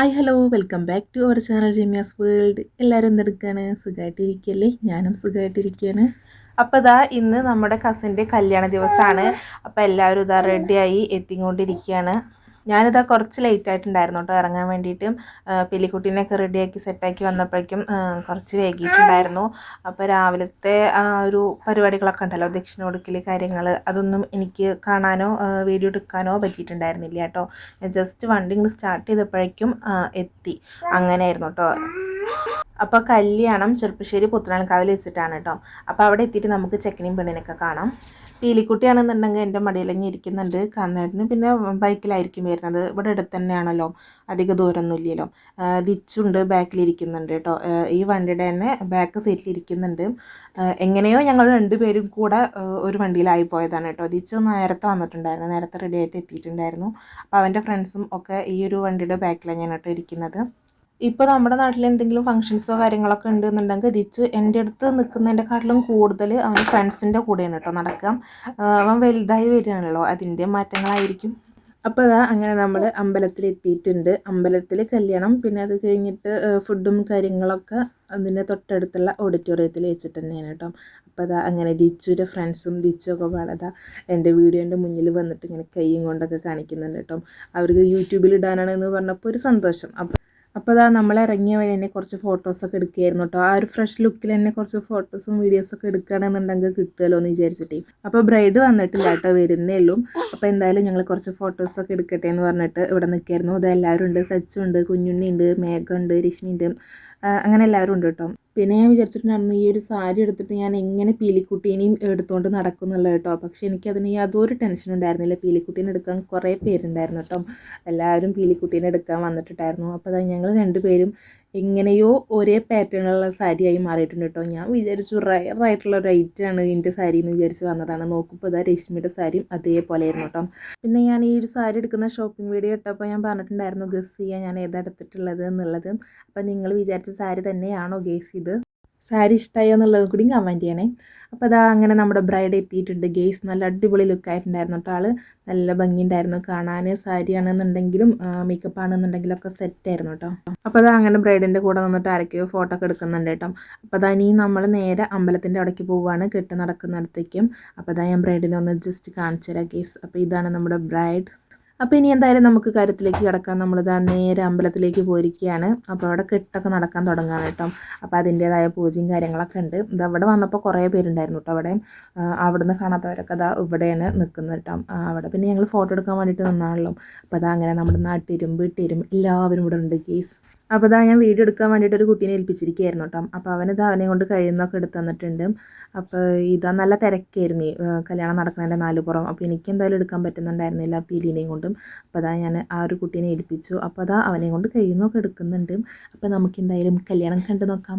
Hi hello welcome back to our channel Ramya's world എല്ലാവരും എന്തെടുക്കുകയാണ് സുഖമായിട്ടിരിക്കല്ലേ ഞാനും സുഖമായിട്ടിരിക്കുകയാണ് അപ്പോൾ ഇതാ ഇന്ന് നമ്മുടെ കസിന്റെ കല്യാണ ദിവസമാണ് അപ്പോൾ എല്ലാവരും ഇതാ റെഡിയായി എത്തിക്കൊണ്ടിരിക്കുകയാണ് ഞാനിതാ കുറച്ച് ലേറ്റ് ആയിട്ടുണ്ടായിരുന്നു കേട്ടോ ഇറങ്ങാൻ വേണ്ടിയിട്ടും. പെലിക്കുട്ടീനെയൊക്കെ റെഡിയാക്കി സെറ്റാക്കി വന്നപ്പോഴേക്കും കുറച്ച് വൈകിയിട്ടുണ്ടായിരുന്നു അപ്പോൾ രാവിലത്തെ ആ ഒരു പരിപാടികളൊക്കെ ഉണ്ടല്ലോ ദക്ഷിണ കൊടുക്കൽ കാര്യങ്ങൾ അതൊന്നും എനിക്ക് കാണാനോ വീഡിയോ എടുക്കാനോ പറ്റിയിട്ടുണ്ടായിരുന്നില്ല കേട്ടോ ജസ്റ്റ് വണ്ടി ഇങ്ങ് സ്റ്റാർട്ട് ചെയ്തപ്പോഴേക്കും എത്തി. അങ്ങനെയായിരുന്നു കേട്ടോ അപ്പോൾ കല്യാണം ചെറുപ്പശ്ശേരി പുത്തനാൽക്കാവിൽ വെച്ചിട്ടാണ് കേട്ടോ. അപ്പോൾ അവിടെ എത്തിയിട്ട് നമുക്ക് ചെക്കനെയും പെണ്ണിനൊക്കെ കാണാം. പീലിക്കുട്ടിയാണെന്നുണ്ടെങ്കിൽ എന്റെ മടിയിലഞ്ഞ് ഇരിക്കുന്നുണ്ട്. കണ്ണേട്ടന് പിന്നെ ബൈക്കിലായിരിക്കും വരുന്നത്. ഇവിടെ അടുത്ത് തന്നെയാണല്ലോ. അധിക ദൂരമൊന്നും ഇല്ലല്ലോ. ദിച്ചുണ്ട് ബാക്കിലിരിക്കുന്നുണ്ട് കേട്ടോ. ഈ വണ്ടിയുടെ തന്നെ ബാക്ക് സീറ്റിൽ ഇരിക്കുന്നുണ്ട്. എങ്ങനെയോ ഞങ്ങൾ രണ്ടുപേരും കൂടെ ഒരു വണ്ടിയിലായി പോയതാണ് കേട്ടോ. ദിച്ചു നേരത്തെ വന്നിട്ടുണ്ടായിരുന്നു. നേരത്തെ റെഡി ആയിട്ട് എത്തിയിട്ടുണ്ടായിരുന്നു. അപ്പോൾ അവന്റെ ഫ്രണ്ട്സും ഒക്കെ ഈ ഒരു വണ്ടിയുടെ ബാക്കിലാണ് ഞാൻ കേട്ടോ ഇരിക്കുന്നത്. ഇപ്പോൾ നമ്മുടെ നാട്ടിൽ എന്തെങ്കിലും ഫംഗ്ഷൻസോ കാര്യങ്ങളൊക്കെ ഉണ്ടെന്നുണ്ടെങ്കിൽ ദിച്ചു എന്റെ അടുത്ത് നിൽക്കുന്നതിന്റെക്കാട്ടിലും കൂടുതൽ അവൻ ഫ്രണ്ട്സിന്റെ കൂടെയാണ് കേട്ടോ നടക്കാം അവൻ വലുതായി വരികയാണല്ലോ അതിന്റെ മാറ്റങ്ങളായിരിക്കും. അപ്പോൾ അതാ അങ്ങനെ നമ്മൾ അമ്പലത്തിൽ എത്തിയിട്ടുണ്ട്. അമ്പലത്തിൽ കല്യാണം പിന്നെ അത് കഴിഞ്ഞിട്ട് ഫുഡും കാര്യങ്ങളൊക്കെ അതിന്റെ തൊട്ടടുത്തുള്ള ഓഡിറ്റോറിയത്തിൽ വെച്ചിട്ട് തന്നെയാണ് കേട്ടോ. അപ്പോൾ അതാ അങ്ങനെ ദിച്ചുവിന്റെ ഫ്രണ്ട്സും ദിച്ചും ഒക്കെ പാടതാ എന്റെ വീഡിയോന്റെ മുന്നിൽ വന്നിട്ട് ഇങ്ങനെ കൈയും കൊണ്ടൊക്കെ കാണിക്കുന്നുണ്ട് കേട്ടോ. അവർക്ക് യൂട്യൂബിൽ ഇടാനാണെന്ന് പറഞ്ഞപ്പോൾ ഒരു സന്തോഷം. അപ്പോൾ അപ്പോൾ അതാ നമ്മൾ ഇറങ്ങിയ വഴി തന്നെ കുറച്ച് ഫോട്ടോസൊക്കെ എടുക്കുകയായിരുന്നു കേട്ടോ ആ ഒരു ഫ്രഷ് ലുക്കിൽ തന്നെ കുറച്ച് ഫോട്ടോസും വീഡിയോസൊക്കെ എടുക്കുകയാണെന്നുണ്ടെങ്കിൽ കിട്ടുമല്ലോ എന്ന് വിചാരിച്ചിട്ടേ. അപ്പോൾ ബ്രൈഡ് വന്നിട്ടില്ല കേട്ടോ വരുന്നേ ഉള്ളൂ. അപ്പോൾ എന്തായാലും ഞങ്ങൾ കുറച്ച് ഫോട്ടോസൊക്കെ എടുക്കട്ടെ എന്ന് പറഞ്ഞിട്ട് ഇവിടെ നിൽക്കായിരുന്നു. ഇത് എല്ലാവരും ഉണ്ട്. സച്ചുണ്ട് കുഞ്ഞുണ്ണി ഉണ്ട് മേഘ ഉണ്ട് ഉണ്ട് അങ്ങനെ എല്ലാവരും ഉണ്ട് കേട്ടോ പിന്നെ ഞാൻ വിചാരിച്ചിട്ടുണ്ടായിരുന്നു ഈ ഒരു സാരി എടുത്തിട്ട് ഞാൻ എങ്ങനെ പീലിക്കുട്ടീനെയും എടുത്തുകൊണ്ട് നടക്കും എന്നുള്ളത് കേട്ടോ. പക്ഷേ എനിക്കതിന് യാതൊരു ടെൻഷനും ഉണ്ടായിരുന്നില്ല. പീലിക്കുട്ടീനെ എടുക്കാൻ കുറേ പേരുണ്ടായിരുന്നു കേട്ടോ. എല്ലാവരും പീലിക്കുട്ടീനെ എടുക്കാൻ വന്നിട്ടുണ്ടായിരുന്നു. അപ്പോൾ അതാ ഞങ്ങൾ രണ്ടുപേരും എങ്ങനെയോ ഒരേ പാറ്റേണുള്ള സാരിയായി മാറിയിട്ടുണ്ട് കേട്ടോ ഞാൻ വിചാരിച്ചു റയർ ആയിട്ടുള്ള ഒരു ഐറ്റാണ് ഇതിന്റെ സാരി എന്ന് വിചാരിച്ച് വന്നതാണ്. നോക്കുമ്പോൾ ഇതാ രശ്മിയുടെ സാരിയും അതേപോലെ ആയിരുന്നു കേട്ടോ പിന്നെ ഞാൻ ഈ ഒരു സാരി എടുക്കുന്ന ഷോപ്പിംഗ് വീഡിയോ ഇട്ടപ്പോൾ ഞാൻ പറഞ്ഞിട്ടുണ്ടായിരുന്നു ഗസ് ചെയ്യാൻ ഞാൻ ഏതാ എടുത്തിട്ടുള്ളത് എന്നുള്ളത്. അപ്പോൾ നിങ്ങൾ വിചാരിച്ച സാരി തന്നെയാണോ ഗേസ് ചെയ്ത് സാരി ഇഷ്ടമായോ എന്നുള്ളത് കൂടി കമന്റ് ചെയ്യണേ. അപ്പോൾ അതാ അങ്ങനെ നമ്മുടെ ബ്രൈഡ് എത്തിയിട്ടുണ്ട്. ഗേസ് നല്ല അടിപൊളി ലുക്കായിട്ടുണ്ടായിരുന്നു കേട്ടോ ആൾ. നല്ല ഭംഗിയുണ്ടായിരുന്നു. കാണാൻ സാരി ആണെന്നുണ്ടെങ്കിലും മേക്കപ്പ് ആണെന്നുണ്ടെങ്കിലും ഒക്കെ സെറ്റ് ആയിരുന്നു കേട്ടോ അപ്പോൾ അതാ അങ്ങനെ ബ്രൈഡിന്റെ കൂടെ നിന്നിട്ട് ആരൊക്കെയോ ഫോട്ടോ ഒക്കെ എടുക്കുന്നുണ്ട് കേട്ടോ അപ്പോൾ അതാ ഇനി നമ്മൾ നേരെ അമ്പലത്തിന്റെ അവിടേക്ക് പോവുകയാണ് കെട്ട് നടക്കുന്നിടത്തേക്കും. അപ്പോൾ അതാ ഞാൻ ബ്രൈഡിനെ ഒന്ന് ജസ്റ്റ് കാണിച്ചു തരാം ഗേസ് അപ്പോൾ ഇതാണ് നമ്മുടെ ബ്രൈഡ് അപ്പോൾ ഇനി എന്തായാലും നമുക്ക് കാര്യത്തിലേക്ക് കിടക്കാം. നമ്മളിതാ നേരെ അമ്പലത്തിലേക്ക് പോയിരിക്കുകയാണ്. അപ്പോൾ അവിടെ കെട്ടൊക്കെ നടക്കാൻ തുടങ്ങാണ് കേട്ടോ. അപ്പോൾ അതിന്റേതായ പൂജയും കാര്യങ്ങളൊക്കെ ഉണ്ട്. ഇത് അവിടെ വന്നപ്പോൾ കുറേ പേരുണ്ടായിരുന്നു കേട്ടോ അവിടെ. അവിടുന്ന് കാണാത്തവരൊക്കെ അതാ ഇവിടെയാണ് നിൽക്കുന്നത് കേട്ടോ. അവിടെ പിന്നെ ഞങ്ങൾ ഫോട്ടോ എടുക്കാൻ വേണ്ടിയിട്ട് നിന്നാണല്ലോ. അപ്പോൾ അതാ അങ്ങനെ നമ്മുടെ നാട്ടിരുമ്പ് വീട്ടിരും എല്ലാവരും ഇവിടെ ഉണ്ട് കേസ് അപ്പോൾ ഇതാ ഞാൻ വീഡിയോ എടുക്കാൻ വേണ്ടിയിട്ട് ഒരു കുട്ടീനെ ഏൽപ്പിച്ചിരിക്കുകയായിരുന്നു കേട്ടോ. അപ്പോൾ അവനിത് അവനെ കൊണ്ട് കഴിയുന്നൊക്കെ എടുത്ത് തന്നിട്ടുണ്ട്. അപ്പോൾ ഇതാ നല്ല തിരക്കായിരുന്നു ഈ, കല്യാണം നടക്കുന്നതിന്റെ നാലുപുറം. അപ്പോൾ എനിക്ക് എന്തായാലും എടുക്കാൻ പറ്റുന്നുണ്ടായിരുന്നില്ല അപ്പോൾ ഇലീനെയും കൊണ്ടും. അപ്പോൾ അതാ ഞാൻ ആ ഒരു കുട്ടീനെ ഏൽപ്പിച്ചു. അപ്പോൾ അതാ അവനെ കൊണ്ട് കഴിയുന്നൊക്കെ എടുക്കുന്നുണ്ട്. അപ്പോൾ നമുക്ക് എന്തായാലും കല്യാണം കണ്ടു നോക്കാം.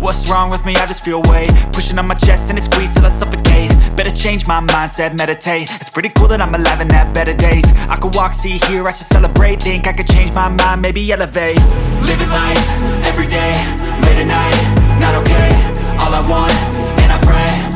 What's wrong with me? I just feel weight pushing on my chest and it squeezes till I suffocate. Better change my mindset, meditate. It's pretty cool that I'm alive and have better days. I could walk, see, hear, I should celebrate. Think I could change my mind, maybe elevate. Living life every day, late at night, not okay. All I want, and I pray,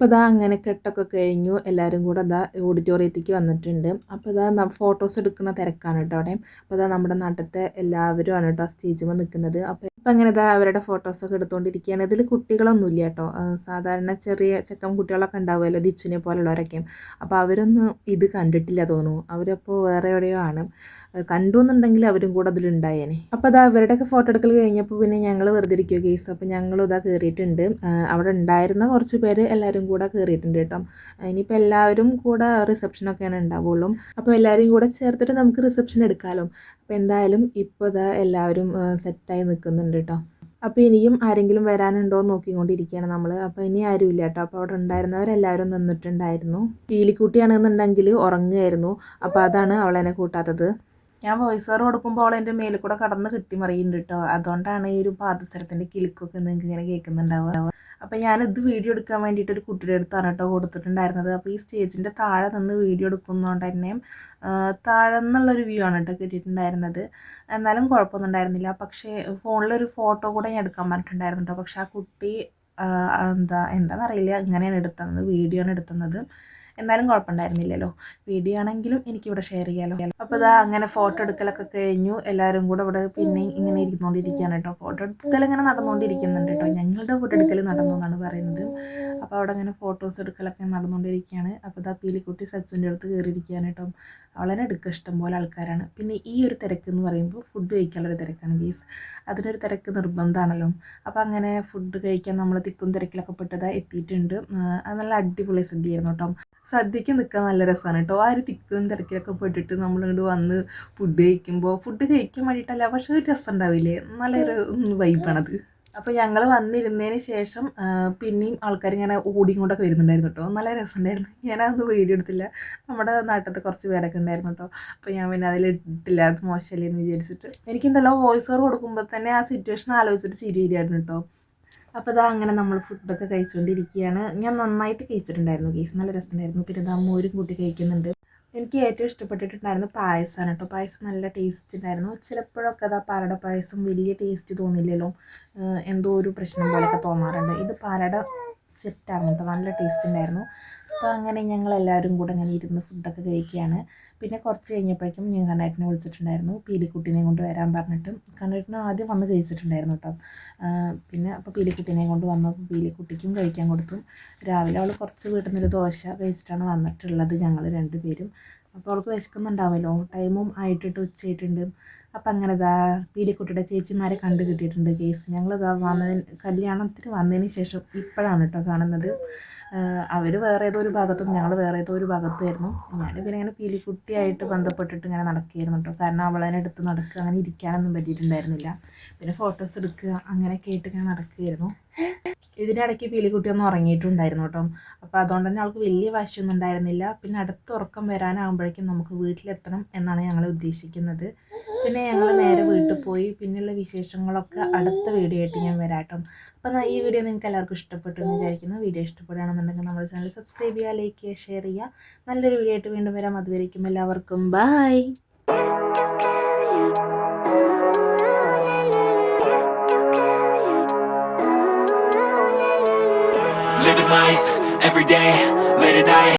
അപ്പോൾ ഇതാ അങ്ങനെ കെട്ടൊക്കെ കഴിഞ്ഞു. എല്ലാവരും കൂടെ ഇതാ ഓഡിറ്റോറിയത്തേക്ക് വന്നിട്ടുണ്ട്. അപ്പോൾ ഇതാ ഫോട്ടോസ് എടുക്കുന്ന തിരക്കാണ് കേട്ടോ അവിടെ. അപ്പോൾ ഇതാ നമ്മുടെ നാട്ടിലത്തെ എല്ലാവരുമാണ് കേട്ടോ സ്റ്റേജിൽ നിൽക്കുന്നത്. അപ്പോൾ ഇപ്പം അങ്ങനെ ഇതാ അവരുടെ ഫോട്ടോസൊക്കെ എടുത്തുകൊണ്ടിരിക്കുകയാണ് ഇതിൽ കുട്ടികളൊന്നുമില്ല കേട്ടോ. സാധാരണ ചെറിയ ചെക്കൻ കുട്ടികളൊക്കെ ഉണ്ടാവുമല്ലോ ദിച്ചുനെ പോലുള്ളവരൊക്കെ. അപ്പോൾ അവരൊന്നും ഇത് കണ്ടിട്ടില്ല തോന്നുന്നു. അവരപ്പോൾ വേറെ എവിടെയോ ആണ്. കണ്ടു എന്നുണ്ടെങ്കിൽ അവരും കൂടെ അതിലുണ്ടായേനെ. അപ്പോൾ അതാ അവരുടെയൊക്കെ ഫോട്ടോ എടുക്കൽ കഴിഞ്ഞപ്പോൾ പിന്നെ ഞങ്ങൾ വെറുതെ ഇരിക്കുക കേസ് അപ്പോൾ ഞങ്ങളും ഇതാ കയറിയിട്ടുണ്ട് അവിടെ ഉണ്ടായിരുന്ന കുറച്ച് പേര് എല്ലാവരും കൂടെ കയറിയിട്ടുണ്ട് കേട്ടോ. ഇനിയിപ്പോൾ എല്ലാവരും കൂടെ റിസപ്ഷനൊക്കെയാണ് ഉണ്ടാവുള്ളൂ. അപ്പോൾ എല്ലാവരും കൂടെ ചേർത്തിട്ട് നമുക്ക് റിസപ്ഷൻ എടുക്കാമല്ലോ അപ്പോൾ എന്തായാലും ഇപ്പോൾ ഇതാ എല്ലാവരും സെറ്റായി നിൽക്കുന്നുണ്ട് കേട്ടോ. അപ്പോൾ ഇനിയും ആരെങ്കിലും വരാനുണ്ടോ എന്ന് നോക്കിക്കൊണ്ടിരിക്കുകയാണ് നമ്മൾ അപ്പോൾ ഇനി ആരുമില്ല കേട്ടോ. അപ്പോൾ അവിടെ ഉണ്ടായിരുന്നവരെല്ലാവരും നിന്നിട്ടുണ്ടായിരുന്നു. പീലിക്കുട്ടിയാണെന്നുണ്ടെങ്കിൽ ഉറങ്ങുമായിരുന്നു അപ്പോൾ അതാണ് അവളെന്നെ കൂട്ടാത്തത്. ഞാൻ വോയിസ് ഓവർ കൊടുക്കുമ്പോൾ അവൾ എന്റെ മേലിൽ കൂടെ കടന്ന് കിട്ടിമറിയുന്നുണ്ട് കേട്ടോ അതുകൊണ്ടാണ് ഈ ഒരു പാദസരത്തിന്റെ കിലുക്കൊക്കെ നിങ്ങൾക്ക് ഇങ്ങനെ കേൾക്കുന്നുണ്ടാവുക. അപ്പോൾ ഞാനിത് വീഡിയോ എടുക്കാൻ വേണ്ടിയിട്ട് ഒരു കുട്ടിയുടെ അടുത്താണ് കേട്ടോ കൊടുത്തിട്ടുണ്ടായിരുന്നത്. അപ്പോൾ ഈ സ്റ്റേജിന്റെ താഴെ നിന്ന് വീഡിയോ എടുക്കുന്നതുകൊണ്ട് തന്നെ ആ, താഴെ നിന്നുള്ളൊരു വ്യൂ ആണ് കേട്ടോ കിട്ടിയിട്ടുണ്ടായിരുന്നത്. എന്നാലും കുഴപ്പമൊന്നും ഉണ്ടായിരുന്നില്ല. പക്ഷേ ഫോണിലൊരു ഫോട്ടോ കൂടെ ഞാൻ എടുക്കാൻ പറഞ്ഞിട്ടുണ്ടായിരുന്നു കേട്ടോ പക്ഷേ ആ കുട്ടി എന്താ എന്താണെന്നറിയില്ല ഇങ്ങനെയാണ് എടുത്തത് വീഡിയോ ആണ് എടുത്തുന്നത് എന്നാലും കുഴപ്പമുണ്ടായിരുന്നില്ലല്ലോ. വീഡിയോ ആണെങ്കിലും എനിക്കിവിടെ ഷെയർ ചെയ്യാമല്ലോ അപ്പോൾ ഇതാ അങ്ങനെ ഫോട്ടോ എടുക്കലൊക്കെ കഴിഞ്ഞു. എല്ലാവരും കൂടെ ഇവിടെ പിന്നെ ഇങ്ങനെ ഇരിക്കുന്നോണ്ടിരിക്കുകയാണ് കേട്ടോ. ഫോട്ടോ എടുക്കൽ ഇങ്ങനെ നടന്നുകൊണ്ടിരിക്കുന്നുണ്ട് കേട്ടോ. ഞങ്ങളുടെ ഫോട്ടോ എടുക്കൽ നടന്നു എന്നാണ് പറയുന്നത്. അപ്പോൾ അവിടെ അങ്ങനെ ഫോട്ടോസ് എടുക്കലൊക്കെ നടന്നുകൊണ്ടിരിക്കുകയാണ്. അപ്പോൾ ഇതാ പീലിക്കുട്ടി സച്ചുവിന്റെ അടുത്ത് കയറിയിരിക്കുകയാണ് കേട്ടോ. അവളെ എടുക്കുക ഇഷ്ടം പോലെ ആൾക്കാരാണ്. പിന്നെ ഈ ഒരു തിരക്ക് എന്ന് പറയുമ്പോൾ ഫുഡ് കഴിക്കാനുള്ളൊരു തിരക്കാണ് ഗീസ്. അതിനൊരു തിരക്ക് നിർബന്ധമാണല്ലോ. അപ്പോൾ അങ്ങനെ ഫുഡ് കഴിക്കാൻ നമ്മൾ തിക്കും തിരക്കിലൊക്കെ പെട്ടതായി എത്തിയിട്ടുണ്ട്. അത് നല്ല അടിപൊളി സദ്യയായിരുന്നു കേട്ടോ. സദ്യക്ക് നിൽക്കാൻ നല്ല രസമാണ് കേട്ടോ ആ ഒരു തിക്കും തിരക്കിലൊക്കെ പെട്ടിട്ട് നമ്മളിങ്ങോട്ട് വന്ന് ഫുഡ് കഴിക്കുമ്പോൾ ഫുഡ് കഴിക്കാൻ വേണ്ടിയിട്ടല്ല പക്ഷേ ഒരു രസം ഉണ്ടാവില്ലേ നല്ലൊരു വൈബാണത് അപ്പോൾ ഞങ്ങൾ വന്നിരുന്നതിന് ശേഷം പിന്നെയും ആൾക്കാർ ഇങ്ങനെ ഓടിക്കൊണ്ടൊക്കെ വരുന്നുണ്ടായിരുന്നു കേട്ടോ നല്ല രസമുണ്ടായിരുന്നു ഞാനതൊന്നും വീഡിയോ എടുത്തില്ല. നമ്മുടെ നാട്ടിലത്തെ കുറച്ച് പേരൊക്കെ ഉണ്ടായിരുന്നു കേട്ടോ അപ്പോൾ ഞാൻ പിന്നെ അതിലിട്ടില്ല. അത് മോശമല്ലേ എന്ന് വിചാരിച്ചിട്ട്. എനിക്കുണ്ടല്ലോ വോയിസ് ഓവർ കൊടുക്കുമ്പോൾ തന്നെ ആ സിറ്റുവേഷൻ ആലോചിച്ചിട്ട് ചിരി കേട്ടോ അപ്പോൾ ഇതാ അങ്ങനെ നമ്മൾ ഫുഡൊക്കെ കഴിച്ചുകൊണ്ടിരിക്കുകയാണ് ഞാൻ നന്നായിട്ട് കഴിച്ചിട്ടുണ്ടായിരുന്നു കേസ് നല്ല രസമുണ്ടായിരുന്നു. പിന്നെ ഇതാ മോരും കൂട്ടി കഴിക്കുന്നുണ്ട്. എനിക്ക് ഏറ്റവും ഇഷ്ടപ്പെട്ടിട്ടുണ്ടായിരുന്നു പായസമാണ് കേട്ടോ. പായസം നല്ല ടേസ്റ്റ് ഉണ്ടായിരുന്നു. ചിലപ്പോഴൊക്കെ അതാ പാലട പായസം വലിയ ടേസ്റ്റ് തോന്നില്ലല്ലോ. എന്തോ ഒരു പ്രശ്നം പോലെയൊക്കെ തോന്നാറുണ്ട്. ഇത് പാലട സെറ്റായിരുന്നു കേട്ടോ. നല്ല ടേസ്റ്റ് ഉണ്ടായിരുന്നു. അപ്പോൾ അങ്ങനെ ഞങ്ങൾ എല്ലാവരും കൂടെ അങ്ങനെ ഇരുന്ന് ഫുഡൊക്കെ കഴിക്കുകയാണ്. പിന്നെ കുറച്ച് കഴിഞ്ഞപ്പോഴേക്കും ഞാൻ കണ്ണേട്ടനെ വിളിച്ചിട്ടുണ്ടായിരുന്നു. പീലിക്കുട്ടീനെ കൊണ്ട് വരാൻ പറഞ്ഞിട്ട് കണ്ണേട്ടന് ആദ്യം വന്ന് കഴിച്ചിട്ടുണ്ടായിരുന്നു കേട്ടോ. പിന്നെ അപ്പോൾ പീലിക്കുട്ടീനെ കൊണ്ട് വന്നപ്പോൾ പീലിക്കുട്ടിക്കും കഴിക്കാൻ കൊടുത്തു. രാവിലെ അവൾ കുറച്ച് വീട്ടിൽ നിന്നൊരു ദോശ കഴിച്ചിട്ടാണ് വന്നിട്ടുള്ളത് ഞങ്ങൾ രണ്ടുപേരും. അപ്പോൾ അവൾക്ക് വിശക്കുന്നുണ്ടാവുമല്ലോ. ടൈമും ആയിട്ടിട്ട് ഉച്ചയായിട്ടുണ്ട്. അപ്പം അങ്ങനെ ഇതാ പീലിക്കുട്ടിയുടെ ചേച്ചിമാരെ കണ്ടു കിട്ടിയിട്ടുണ്ട് കേസ് ഞങ്ങൾ ഇതാ വന്നതിന് കല്യാണത്തിന് വന്നതിന് ശേഷം ഇപ്പോഴാണ് കേട്ടോ കാണുന്നത്. അവർ വേറെ ഏതോ ഒരു ഭാഗത്തും ഞങ്ങൾ വേറെ ഏതോ ഒരു ഭാഗത്തുമായിരുന്നു. ഞാൻ പിന്നെ ഇങ്ങനെ പീലിക്കുട്ടിയായിട്ട് ബന്ധപ്പെട്ടിട്ട് ഇങ്ങനെ നടക്കുകയായിരുന്നു കേട്ടോ കാരണം അവളതിനെ എടുത്ത് നടക്കുക അങ്ങനെ ഇരിക്കാനൊന്നും പറ്റിയിട്ടുണ്ടായിരുന്നില്ല. പിന്നെ ഫോട്ടോസ് എടുക്കുക അങ്ങനെയൊക്കെ ആയിട്ട് ഇങ്ങനെ നടക്കുകയായിരുന്നു. ഇതിനിടയ്ക്ക് പീലിക്കുട്ടി ഒന്ന് ഉറങ്ങിയിട്ടുണ്ടായിരുന്നു കേട്ടോ. അപ്പോൾ അതുകൊണ്ട് തന്നെ അവൾക്ക് വലിയ വാശിയൊന്നും ഉണ്ടായിരുന്നില്ല. പിന്നെ അടുത്ത ഉറക്കം വരാനാകുമ്പോഴേക്കും നമുക്ക് വീട്ടിലെത്തണം എന്നാണ് ഞങ്ങൾ ഉദ്ദേശിക്കുന്നത്. പിന്നെ ഞങ്ങൾ നേരെ വീട്ടിൽ പോയി. പിന്നെയുള്ള വിശേഷങ്ങളൊക്കെ അടുത്ത വീഡിയോ ആയിട്ട് ഞാൻ വരാം കേട്ടോ. അപ്പോൾ ഈ വീഡിയോ നിങ്ങൾക്ക് എല്ലാവർക്കും ഇഷ്ടപ്പെട്ടു എന്ന് വിചാരിക്കുന്നു. വീഡിയോ ഇഷ്ടപ്പെടുകയാണെന്നുണ്ടെങ്കിൽ നമ്മുടെ ചാനൽ സബ്സ്ക്രൈബ് ചെയ്യുക ലൈക്ക് ചെയ്യുക ഷെയർ ചെയ്യുക. നല്ലൊരു വീഡിയോ ആയിട്ട് വീണ്ടും വരാം. അതുവരേക്കും എല്ലാവർക്കും. Bye life, every day, late at night